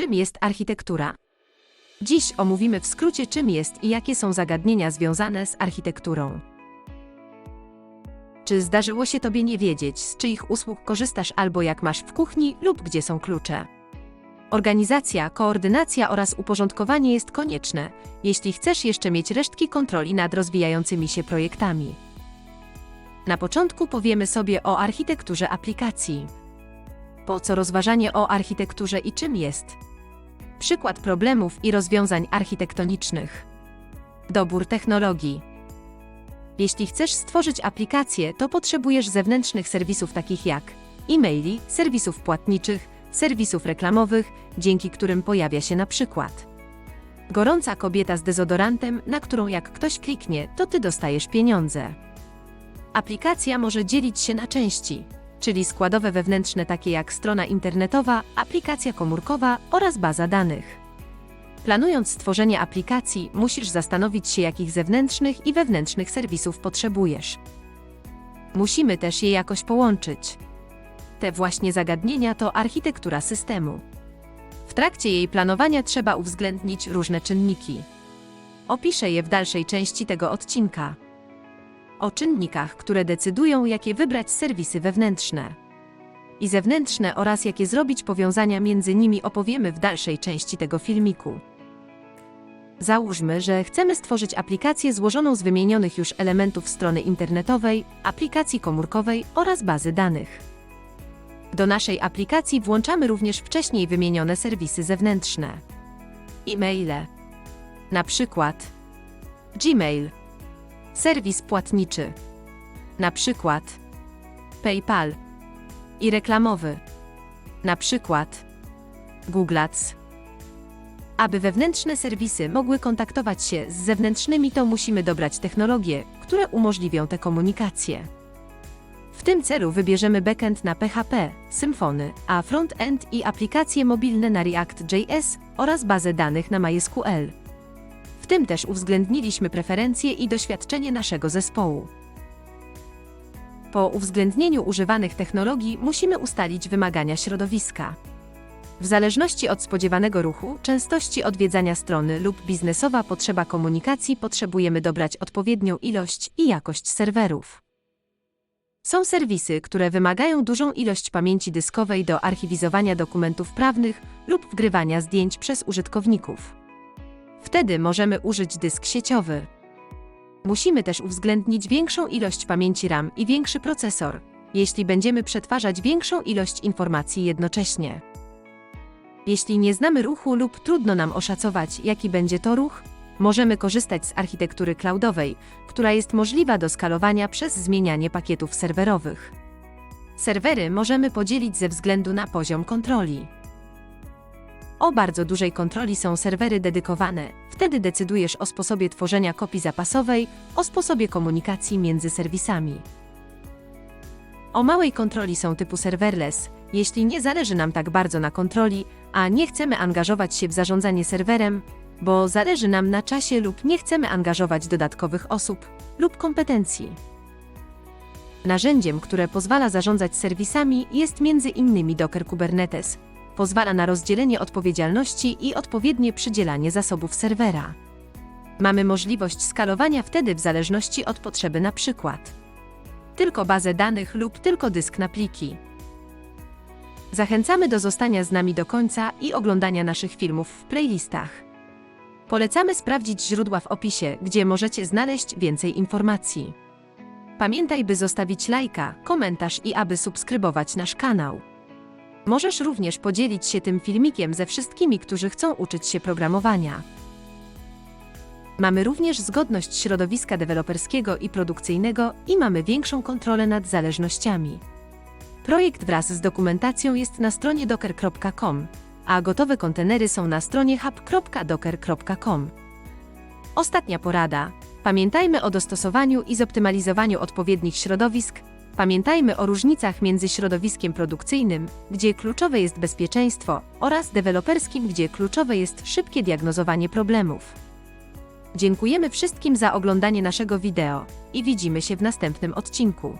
Czym jest architektura? Dziś omówimy w skrócie, czym jest i jakie są zagadnienia związane z architekturą. Czy zdarzyło się Tobie nie wiedzieć, z czyich usług korzystasz albo jak masz w kuchni lub gdzie są klucze? Organizacja, koordynacja oraz uporządkowanie jest konieczne, jeśli chcesz jeszcze mieć resztki kontroli nad rozwijającymi się projektami. Na początku powiemy sobie o architekturze aplikacji. Po co rozważanie o architekturze i czym jest? Przykład problemów i rozwiązań architektonicznych. Dobór technologii. Jeśli chcesz stworzyć aplikację, to potrzebujesz zewnętrznych serwisów takich jak e-maili, serwisów płatniczych, serwisów reklamowych, dzięki którym pojawia się na przykład gorąca kobieta z dezodorantem, na którą jak ktoś kliknie, to ty dostajesz pieniądze. Aplikacja może dzielić się na części, czyli składowe wewnętrzne takie jak strona internetowa, aplikacja komórkowa oraz baza danych. Planując stworzenie aplikacji, musisz zastanowić się, jakich zewnętrznych i wewnętrznych serwisów potrzebujesz. Musimy też je jakoś połączyć. Te właśnie zagadnienia to architektura systemu. W trakcie jej planowania trzeba uwzględnić różne czynniki. Opiszę je w dalszej części tego odcinka. O czynnikach, które decydują, jakie wybrać serwisy wewnętrzne i zewnętrzne oraz jakie zrobić powiązania między nimi opowiemy w dalszej części tego filmiku. Załóżmy, że chcemy stworzyć aplikację złożoną z wymienionych już elementów strony internetowej, aplikacji komórkowej oraz bazy danych. Do naszej aplikacji włączamy również wcześniej wymienione serwisy zewnętrzne. E-maile. Na przykład Gmail. Serwis płatniczy. Na przykład PayPal. I reklamowy. Na przykład Google Ads. Aby wewnętrzne serwisy mogły kontaktować się z zewnętrznymi, to musimy dobrać technologie, które umożliwią tę komunikację. W tym celu wybierzemy backend na PHP, Symfony, a frontend i aplikacje mobilne na React.js oraz bazę danych na MySQL. Tym też uwzględniliśmy preferencje i doświadczenie naszego zespołu. Po uwzględnieniu używanych technologii musimy ustalić wymagania środowiska. W zależności od spodziewanego ruchu, częstości odwiedzania strony lub biznesowa potrzeba komunikacji potrzebujemy dobrać odpowiednią ilość i jakość serwerów. Są serwisy, które wymagają dużą ilość pamięci dyskowej do archiwizowania dokumentów prawnych lub wgrywania zdjęć przez użytkowników. Wtedy możemy użyć dysk sieciowy. Musimy też uwzględnić większą ilość pamięci RAM i większy procesor, jeśli będziemy przetwarzać większą ilość informacji jednocześnie. Jeśli nie znamy ruchu lub trudno nam oszacować, jaki będzie to ruch, możemy korzystać z architektury cloudowej, która jest możliwa do skalowania przez zmienianie pakietów serwerowych. Serwery możemy podzielić ze względu na poziom kontroli. O bardzo dużej kontroli są serwery dedykowane, wtedy decydujesz o sposobie tworzenia kopii zapasowej, o sposobie komunikacji między serwisami. O małej kontroli są typu serverless, jeśli nie zależy nam tak bardzo na kontroli, a nie chcemy angażować się w zarządzanie serwerem, bo zależy nam na czasie lub nie chcemy angażować dodatkowych osób lub kompetencji. Narzędziem, które pozwala zarządzać serwisami jest innymi Docker Kubernetes. Pozwala na rozdzielenie odpowiedzialności i odpowiednie przydzielanie zasobów serwera. Mamy możliwość skalowania wtedy w zależności od potrzeby przykład tylko bazę danych lub tylko dysk na pliki. Zachęcamy do zostania z nami do końca i oglądania naszych filmów w playlistach. Polecamy sprawdzić źródła w opisie, gdzie możecie znaleźć więcej informacji. Pamiętaj, by zostawić lajka, komentarz i aby subskrybować nasz kanał. Możesz również podzielić się tym filmikiem ze wszystkimi, którzy chcą uczyć się programowania. Mamy również zgodność środowiska deweloperskiego i produkcyjnego i mamy większą kontrolę nad zależnościami. Projekt wraz z dokumentacją jest na stronie docker.com, a gotowe kontenery są na stronie hub.docker.com. Ostatnia porada. Pamiętajmy o dostosowaniu i zoptymalizowaniu odpowiednich środowisk. Pamiętajmy o różnicach między środowiskiem produkcyjnym, gdzie kluczowe jest bezpieczeństwo, oraz deweloperskim, gdzie kluczowe jest szybkie diagnozowanie problemów. Dziękujemy wszystkim za oglądanie naszego wideo i widzimy się w następnym odcinku.